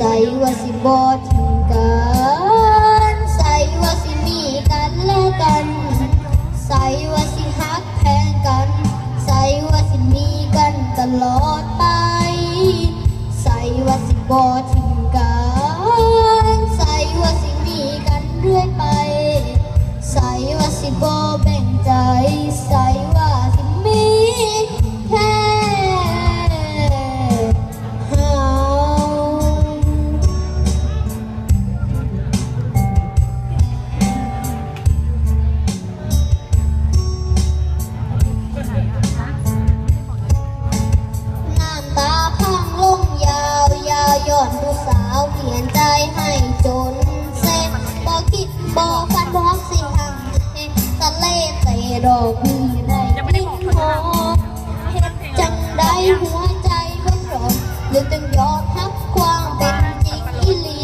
ว่าสิบอทิ้งกันใส่ว่าสิมีกันและกัน ใส่ว่าสิฮักแพงกัน ใส่ว่าสิมีกันตลอดไป ใส่ว่าสิบอทิ้งกันใส่ว่าสิมีกันเรื่อยไป ใส่ว่าสิบอแบ่งใจ ใส่ว่าสิมี ดอกมีได้ไม่พอเห็นจังได้หัวใจมันร้อนหรือต้องยอมทับความเป็นจริงอีหลี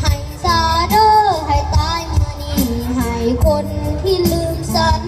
ให้ซาเดอร์ให้ตายมานี่ให้คนที่ลืมสัน